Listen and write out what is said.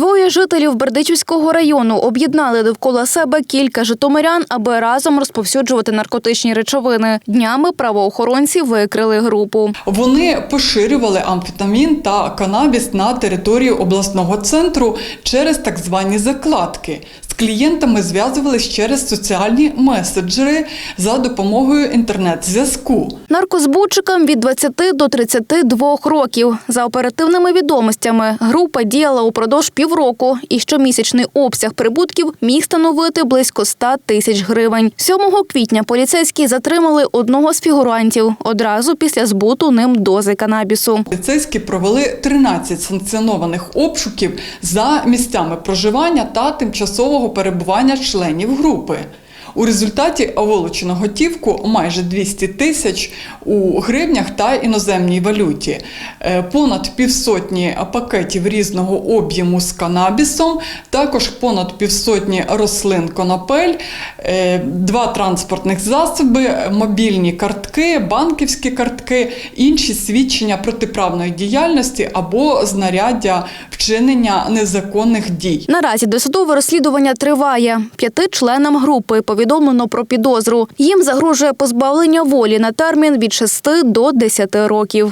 Двоє жителів Бердичівського району об'єднали довкола себе кілька житомирян, аби разом розповсюджувати наркотичні речовини. Днями правоохоронці викрили групу. Вони поширювали амфетамін та канабіс на території обласного центру через так звані закладки. Клієнтами зв'язувались через соціальні меседжери за допомогою інтернет-зв'язку. Наркозбутчикам від 20 до 32 років. За оперативними відомостями, група діяла упродовж півроку, і щомісячний обсяг прибутків міг становити близько 100 тисяч гривень. 7 квітня поліцейські затримали одного з фігурантів одразу після збуту ним дози канабісу. Поліцейські провели 13 санкціонованих обшуків за місцями проживання та тимчасового перебування членів групи. У результаті вилучено готівку майже 200 тисяч у гривнях та іноземній валюті, Е, понад півсотні пакетів різного об'єму з канабісом, також понад півсотні рослин конопель, е, два транспортних засоби, мобільні картки, банківські картки, інші свідчення протиправної діяльності або знаряддя вчинення незаконних дій. Наразі досудове розслідування триває. П'яти членам групи повідомлено про підозру. Їм загрожує позбавлення волі на термін від 6 до 10 років.